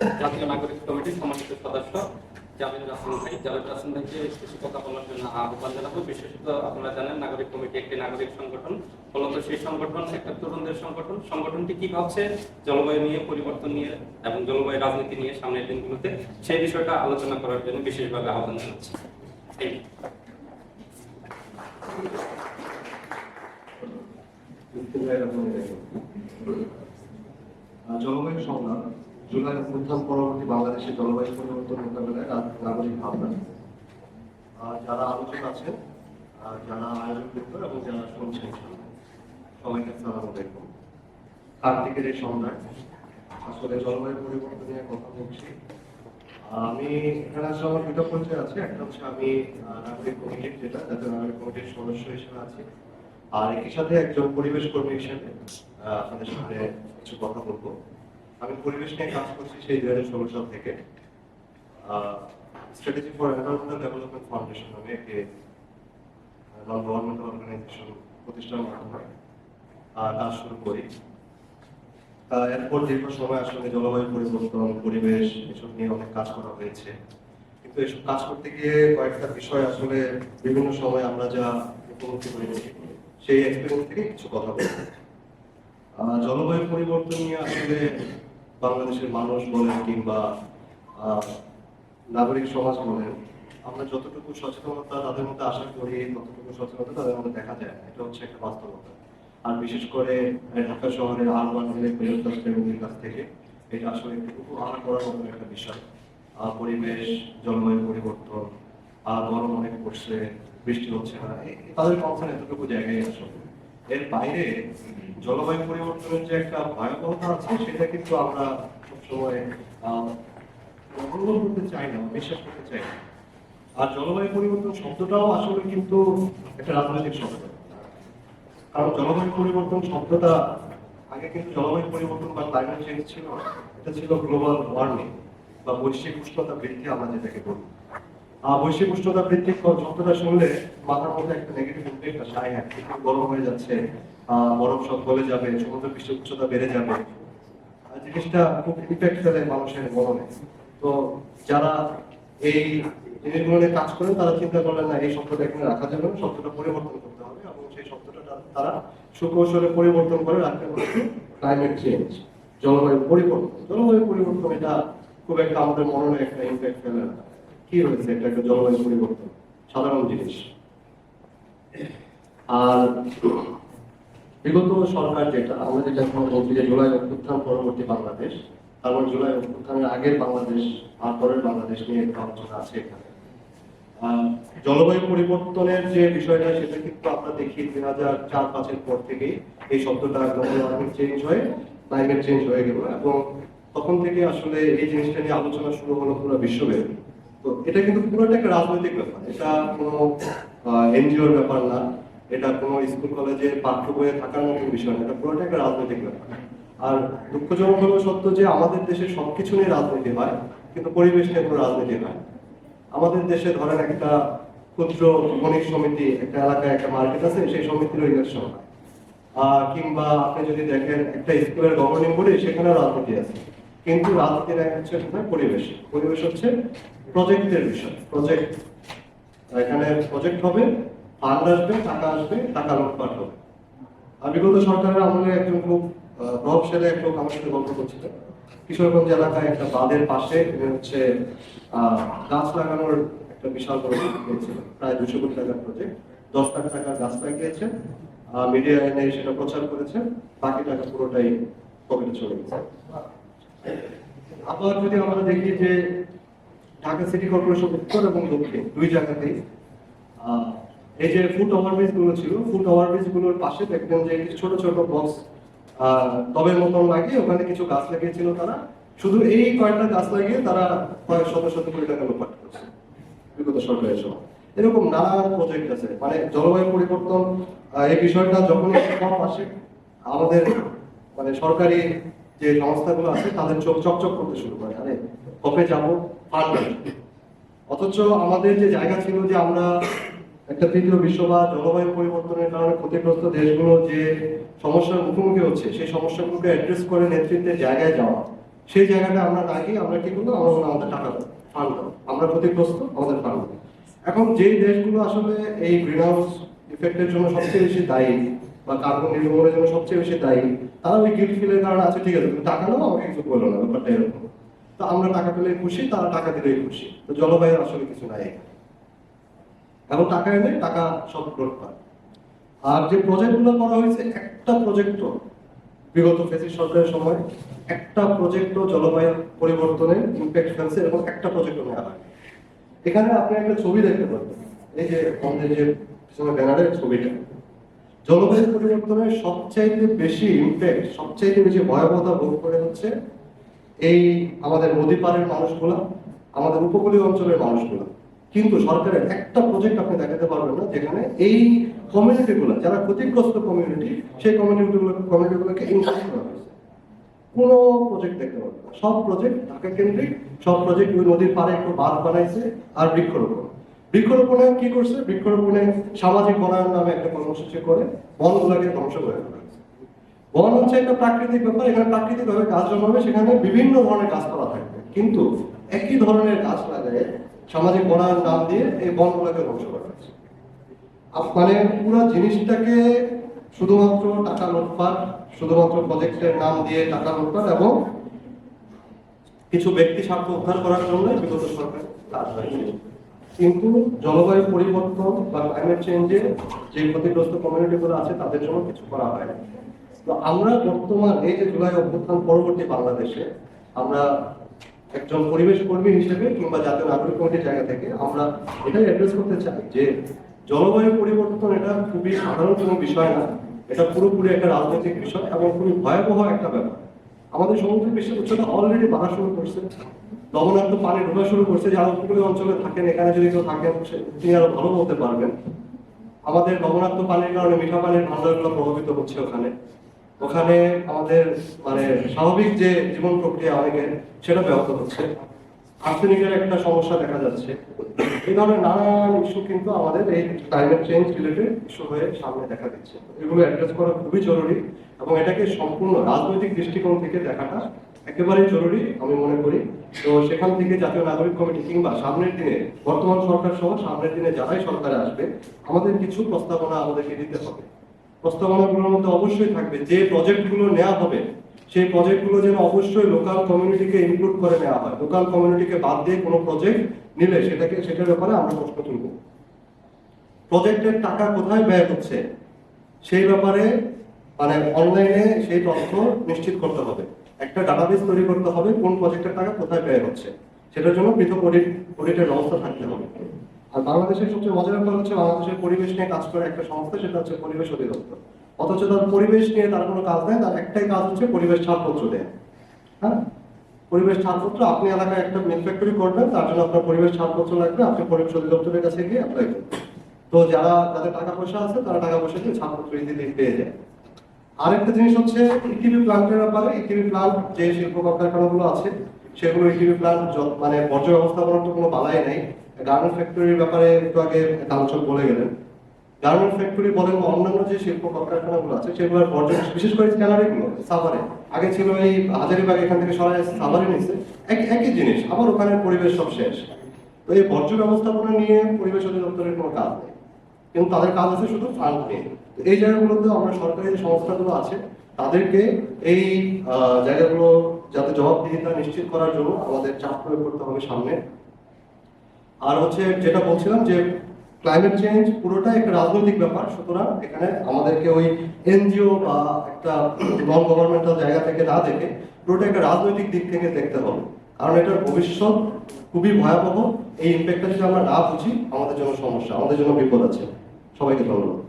জাতীয় নাগরিক কমিটির সম্মানিত সদস্য জামিনুল হাসান ভাই। জামিনুল হাসান ভাইকে কিছু কথা বলার জন্য আহ্বান জানাব। বিশেষত আপনারা জানেন, নাগরিক কমিটি একটি নাগরিক সংগঠন। মূলত সেই সংগঠন, একটা তরুণদের সংগঠন। সংগঠনটি কি ভাবছে? জলবায়ু নিয়ে, পরিবর্তন নিয়ে এবং জলবায়ু রাজনীতি নিয়ে সামনের দিনগুলোতে সেই বিষয়টা আলোচনা করার জন্য বিশেষভাবে আহ্বান জানাচ্ছি। জলবায়ু সংগ্রাম জুলাই অভ্যুত্থান পরবর্তী বাংলাদেশে জলবায়ু পরিবর্তন মোকাবেলায় নাগরিক ভাবনা যারা আলোচক আছেন যারা আয়োজক বৃন্দ এবং যারা শুনছেন, সবাইকে সালাম আলাইকুম। কার্তিকের এই সন্ধ্যায় আসলে জলবায়ু পরিবর্তন নিয়ে কথা বলছি। আমি এখানে আসলে আমার দুটো পরিচয় আছে। একটা হচ্ছে আমি নাগরিক কমিটির যেটা জাতীয় নাগরিক কমিটির সদস্য হিসেবে আছি। আর একই সাথে একজন পরিবেশ কর্মী হিসেবে আপনাদের সামনে কিছু কথা বলব। আমি পরিবেশ নিয়ে কাজ করছি সেই ষোলো সাল থেকে। স্ট্র্যাটেজি ফর ডেভেলপমেন্ট ফাউন্ডেশন নামে নন গভর্নমেন্টাল অর্গানাইজেশন প্রতিষ্ঠান কাজ শুরু করি। এরপর দীর্ঘ সময় আসলে জলবায়ু পরিবর্তন, পরিবেশ, এসব নিয়ে অনেক কাজ করা হয়েছে। কিন্তু এসব কাজ করতে গিয়ে কয়েকটা বিষয় আসলে বিভিন্ন সময় আমরা যা উপলব্ধি করেছি সেই এক্সপিরিয়েন্স থেকে কিছু কথা বলব জলবায়ু পরিবর্তন নিয়ে আসলে বাংলাদেশের মানুষ বলেন কিংবা নাগরিক সমাজ বলেন, আমরা যতটুকু সচেতনতা তাদের মধ্যে আশা করি, ততটুকু সচেতনতা তাদের মধ্যে দেখা যায় এটা হচ্ছে একটা বাস্তবতা। আর বিশেষ করে ঢাকা শহরের আরবান মেয়ের কাছ থেকে, এটা আসলে একটু করার মতো একটা বিষয়। পরিবেশ, জলবায়ু পরিবর্তন আর গরম অনেক পড়ছে, বৃষ্টি হচ্ছে না তাদের কনসার্ন এতটুকু জায়গায় আসলে। এর বাইরে জলবায়ু পরিবর্তনের যে একটা ভয়াবহতা আছে সেটা কিন্তু আমরা সবসময় অনুভব করতে চাই না বিশ্বাস করতে চাই না। আর জলবায়ু পরিবর্তন শব্দটাও আসলে কিন্তু একটা রাজনৈতিক শব্দ। কারণ জলবায়ু পরিবর্তন শব্দটা আগে কিন্তু জলবায়ু পরিবর্তন বা ক্লাইমেট চেঞ্জ ছিল এটা ছিল গ্লোবাল ওয়ার্মিং বা বৈশ্বিক উষ্ণতা বৃদ্ধি আমরা যেটাকে বলি। আহ, বৈশ্বিক উষ্ণতা বৃদ্ধি শব্দটা শুনলে মাথার মধ্যে একটা নেগেটিভ ইম্প্যাক্ট আসে আয় হ্যাঁ গরম হয়ে যাচ্ছে বরফ সব গলে যাবে, সমুদ্র পৃষ্ঠের উচ্চতা বেড়ে যাবে। জিনিসটা খুব ইফেক্ট ফেলে মানুষের মননে তো যারা এই জিনিসগুলো কাজ করে, তারা চিন্তা করলেন না, এই শব্দটা এখানে রাখা যাবে শব্দটা পরিবর্তন করতে হবে এবং সেই শব্দটা তারা সুকৌশলে পরিবর্তন করে রাখতে পারবে। ক্লাইমেট চেঞ্জ জলবায়ু পরিবর্তন। জলবায়ু পরিবর্তন, এটা খুব একটা আমাদের মননে একটা ইম্প্যাক্ট ফেলে না। কি হয়েছে এটা একটা জলবায়ু পরিবর্তন। সাধারণ জিনিস। আর বিগত সরকার যেটা আমরা যেটা বলছি যে জুলাই অভ্যুত্থান পরবর্তী বাংলাদেশ, তারপর জুলাই অভ্যুত্থানের আগের বাংলাদেশ আর পরের বাংলাদেশ নিয়ে একটা আলোচনা আছে এখানে। জলবায়ু পরিবর্তনের যে বিষয়টা, সেটা কিন্তু আমরা দেখি দুই হাজার চার, পাঁচের পর থেকেই এই শব্দটা গ্লোবাল ওয়ার্মিং চেঞ্জ হয়ে ক্লাইমেট চেঞ্জ হয়ে গেল এবং তখন থেকে আসলে এই জিনিসটা নিয়ে আলোচনা শুরু হলো পুরো বিশ্বব্যাপী। তো এটা কিন্তু পুরোটা একটা রাজনৈতিক ব্যাপার, এটা কোনো এনজিওর ব্যাপার না। এটা কোনো স্কুল, কলেজে পাঠ্য বইয়ে থাকার মতো বিষয় না, এটা পুরোটা একটা রাজনৈতিক ব্যাপার। আর দুঃখজনক হলো সত্য যে আমাদের দেশে সবকিছু নিয়ে রাজনীতি হয়, কিন্তু পরিবেশ নিয়ে কোনো রাজনীতি হয়। আমাদের দেশে ধরেন একটা ক্ষুদ্র বণিক সমিতি, একটা এলাকায় একটা মার্কেট আছে, সেই সমিতির ইলেকশন হয়। কিংবা আপনি যদি দেখেন, একটা স্কুলের গভর্নিং বডি সেখানে রাজনীতি আছে। কিন্তু রাজনীতির এক হচ্ছে কোথায় পরিবেশ। পরিবেশ হচ্ছে প্রজেক্টের বিষয়। প্রজেক্ট এখানে প্রজেক্ট হবে ফান্ড আসবে, টাকা আসবে, টাকা লুটপাট হবে। আর বিগত সরকারের আমলে একজন খুব প্রভাবশালী এক লোক আমার সাথে গল্প করছিলেন। কিশোরগঞ্জ এলাকায় একটা বাঁধের পাশে হচ্ছে গাছ লাগানোর একটা বিশাল বড় নিয়েছিল প্রায় দুশো কোটি টাকার প্রজেক্ট দশ লাখ টাকার গাছ লাগিয়েছেন। মিডিয়া এনে সেটা প্রচার করেছেন। বাকি টাকা পুরোটাই পকেটে চলে গেছে। আবার যদি আমরা দেখি যে ঢাকা সিটি কর্পোরেশন উত্তর এবং দক্ষিণ, দুই জায়গাতেই এই যে ফুট ওভারব্রিজগুলো ছিল ফুট ওভারব্রিজগুলোর পাশে দেখবেন যে ছোট ছোট বক্স টবের মতন লাগিয়ে ওখানে কিছু গাছ লাগিয়েছিল তারা। শুধু এই কয়েকটা গাছ লাগিয়ে তারা কয়েক শত শত কোটি টাকা লোপাট করছে। বিগত সরকারের সময় এরকম নানান প্রজেক্ট আছে। মানে জলবায়ু পরিবর্তন এই বিষয়টা যখনই কম আসে আমাদের মানে সরকারি যে সংস্থাগুলো আছে তাদের চোখ চকচক করতে শুরু করে। আরে কবে যাব? অথচ আমাদের যে জায়গা ছিল যে আমরা একটা তৃতীয় বিশ্ব বা জলবায়ু পরিবর্তনের কারণে ক্ষতিগ্রস্ত দেশগুলো যে সমস্যার মুখোমুখি হচ্ছে, সেই সমস্যাগুলোকে অ্যাড্রেস করে নেতৃত্বের জায়গায় যাওয়া। সেই জায়গাটা আমরা গিয়ে আমরা কি করব? আমরা আমাদের টাকা ফান্ড আমরা ক্ষতিগ্রস্ত, আমাদের ফান্ড এখন যেই দেশগুলো আসলে এই গ্রিন হাউস ইফেক্টের জন্য সবচেয়ে বেশি দায়ী বা কার্বন নির্গমনের জন্য সবচেয়ে বেশি দায়ী, তারা ওই গিফট ফিলের কারণে আছে, ঠিক আছে, তুমি টাকা নাও, আমাকে কিছু বলো না, ব্যাপারটা এরকম। তো আমরা টাকা পেলে খুশি, তারা টাকা দিলেই খুশি। তো জলবায়ুর আসলে কিছু নাই। এখন টাকা এনে টাকা সব লুটপাট আর যে প্রজেক্টগুলো করা হয়েছে, একটা প্রজেক্টও বিগত ফেসিস সরকারের সময় একটা প্রজেক্টও জলবায়ু পরিবর্তনের ইম্প্যাক্ট ফেলছে এরকম একটা প্রজেক্টও নেওয়া হয়। এখানে আপনি একটা ছবি দেখতে পাবেন এই যে আমাদের যে পিছনে ব্যানারের ছবিটা। জলবায়ু পরিবর্তনের সবচাইতে বেশি ইম্প্যাক্ট সবচাইতে বেশি ভয়াবহতা ভোগ করে হচ্ছে এই আমাদের নদী পাড়ের মানুষগুলা, আমাদের উপকূলীয় অঞ্চলের মানুষগুলা। কিন্তু সরকারের একটা প্রজেক্ট আপনি দেখাতে পারবেন না, যেখানে এই কমিউনিটি কমিউনিটিগুলো যারা ক্ষতিগ্রস্ত কমিউনিটি সেই কমিউনিটিগুলো কমিউনিটিগুলোকে ইনক্লুড করা হয়েছে। কোনো প্রজেক্ট দেখতে পারবেন না। সব প্রজেক্ট ঢাকা কেন্দ্রিক, সব প্রজেক্ট ওই নদীর পাড়ে একটু বাঁধ বানাইছে আর বৃক্ষরোপণ। বৃক্ষরোপণে কি করছে? বৃক্ষরোপণে সামাজিক বনায়ন নামে একটা কর্মসূচি করে বনগুলোকে ধ্বংস করে বন হচ্ছে একটা প্রাকৃতিক ব্যাপার, এখানে প্রাকৃতিক ভাবে গাছ জন্মাবে, সেখানে বিভিন্ন ধরনের গাছপালা থাকবে। কিন্তু একই ধরনের গাছ লাগায় সামাজিক বনায়ন নাম দিয়ে এই বনগুলোকে ধ্বংস করা হয়েছে। মানে পুরো জিনিসটাকে শুধুমাত্র টাকা লুটপাট, শুধুমাত্র প্রজেক্টের নাম দিয়ে টাকা লুটপাট এবং কিছু ব্যক্তি স্বার্থ উদ্ধার করার জন্য বিগত সরকার কাজ কিন্তু জলবায়ু পরিবর্তন বা ক্লাইমেট চেঞ্জে যে ক্ষতিগ্রস্ত কমিউনিটিগুলো আছে, তাদের জন্য কিছু করা হয় তো আমরা বর্তমান এই যে জুলাই অভ্যুত্থান পরবর্তী বাংলাদেশে, আমরা একজন পরিবেশ কর্মী হিসেবে কিংবা জাতীয় নাগরিক কমিটির জায়গা থেকে আমরা এটাই অ্যাড্রেস করতে চাই যে জলবায়ু পরিবর্তন এটা খুবই সাধারণ কোনো বিষয় না, এটা পুরোপুরি একটা রাজনৈতিক বিষয় এবং খুবই ভয়াবহ একটা ব্যাপার। আমাদের সমুদ্র পৃষ্ঠের উচ্চতা অলরেডি বাড়া শুরু করছে। লবণাক্ত পানি ঢোকা শুরু করছে, যারা উপকূলীয় অঞ্চলে থাকেন, এখানে যদি কেউ থাকেন তিনি আরও ভালো বলতে পারবেন। আমাদের লবণাক্ত পানির কারণে মিঠা পানির ভান্ডারগুলো প্রভাবিত হচ্ছে ওখানে। ওখানে আমাদের মানে স্বাভাবিক যে জীবন প্রক্রিয়া অনেকের সেটা ব্যাহত হচ্ছে। আর্সেনিকের একটা সমস্যা দেখা যাচ্ছে। এই ধরনের নানান ইস্যু কিন্তু আমাদের এই ক্লাইমেট চেঞ্জ রিলেটেড ইস্যু হয়ে সামনে দেখা দিচ্ছে। এগুলো অ্যাড্রেস করা খুবই জরুরি এবং এটাকে সম্পূর্ণ রাজনৈতিক দৃষ্টিকোণ থেকে দেখাটা একেবারেই জরুরি, আমি মনে করি। তো সেখান থেকে জাতীয় নাগরিক কমিটি কিংবা সামনের দিনে বর্তমান সরকার সহ সামনের দিনে যারাই সরকারে আসবে, আমাদের কিছু প্রস্তাবনা আমাদেরকে দিতে হবে। প্রস্তাবনাগুলোর মধ্যে অবশ্যই থাকবে। যে প্রজেক্টগুলো নেওয়া হবে, সেই প্রজেক্টগুলো যেন অবশ্যই লোকাল কমিউনিটিকে ইনক্লুড করে নেওয়া হয়। লোকাল কমিউনিটিকে বাদ দিয়ে কোনো প্রজেক্ট নিলে সেটাকে, সেটার ব্যাপারে আমরা প্রশ্ন তুলব। প্রজেক্টের টাকা কোথায় ব্যয় হচ্ছে, সেই ব্যাপারে মানে অনলাইনে সেই তথ্য নিশ্চিত করতে হবে। একটা ডাটাবেস তৈরি করতে হবে কোন প্রজেক্টের টাকা কোথায় ব্যয় হচ্ছে। সেটার জন্য পৃথক অডিট অডিটের ব্যবস্থা থাকতে হবে। আর বাংলাদেশের সবচেয়ে মজার ব্যাপার হচ্ছে বাংলাদেশের পরিবেশ নিয়ে কাজ করে একটা সংস্থা, সেটা হচ্ছে পরিবেশ অধিদপ্তর। অথচ তার পরিবেশ নিয়ে তার কোনো কাজ নেই, তার একটাই কাজ হচ্ছে পরিবেশ ছাড়পত্র দেয়। হ্যাঁ? পরিবেশ ছাড়পত্র আপনি এলাকায় একটা মিল করবেন, তার জন্য আপনার পরিবেশ ছাড়পত্র লাগবে, আপনি পরিবেশ অধিদপ্তরের কাছে গিয়ে অ্যাপ্লাই করবেন। তো যারা, যাদের টাকা পয়সা আছে, তারা টাকা পয়সা দিয়ে ছাড়পত্র ইত্যাদি পেয়ে যায়। আরেকটা জিনিস হচ্ছে ইটিভি প্লান্টের ব্যাপারে ইটিভি প্লান্ট যে শিল্প কলকারখানাগুলো আছে, সেগুলো ইটিভি প্লান্ট মানে বর্জ্য ব্যবস্থাপনার তো কোনো বালাই নাই। গার্মেন্ট ফ্যাক্টরির ব্যাপারে একটু আগে কাঞ্চন বলে গেলেন। গার্মেন্ট ফ্যাক্টরি বলেন বা অন্যান্য যে শিল্প কলকারখানাগুলো আছে সেগুলোর বর্জ্য বিশেষ করে স্ক্যানারে সাভারে। আগে ছিল এই হাজারিবাগ এখান থেকে সরাই সাভারে নিচ্ছে এক- একই জিনিস, আবার ওখানে পরিবেশ সব শেষ। তো এই বর্জ্য ব্যবস্থাপনা নিয়ে পরিবেশ অধিদপ্তরের কোনো কাজ নেই। কিন্তু তাদের কাজ আছে শুধু ফান্ড নিয়ে। এই জায়গাগুলোতে আমরা সরকারি যে সংস্থাগুলো আছে, তাদেরকে এই জায়গাগুলো যাতে জবাবদিহিতা নিশ্চিত করার জন্য আমাদের চাপ প্রয়োগ করতে হবে সামনে। আর হচ্ছে যেটা বলছিলাম যে ক্লাইমেট চেঞ্জ পুরোটাই একটা রাজনৈতিক ব্যাপার। সুতরাং এখানে আমাদেরকে ওই এনজিও বা একটা নন গভর্নমেন্টাল জায়গা থেকে না দেখে পুরোটা একটা রাজনৈতিক দিক থেকে দেখতে হবে। কারণ এটার ভবিষ্যৎ খুবই ভয়াবহ। এই ইম্প্যাক্টটা যদি আমরা না বুঝি, আমাদের জন্য সমস্যা, আমাদের জন্য বিপদ আছে। সবাইকে ধন্যবাদ।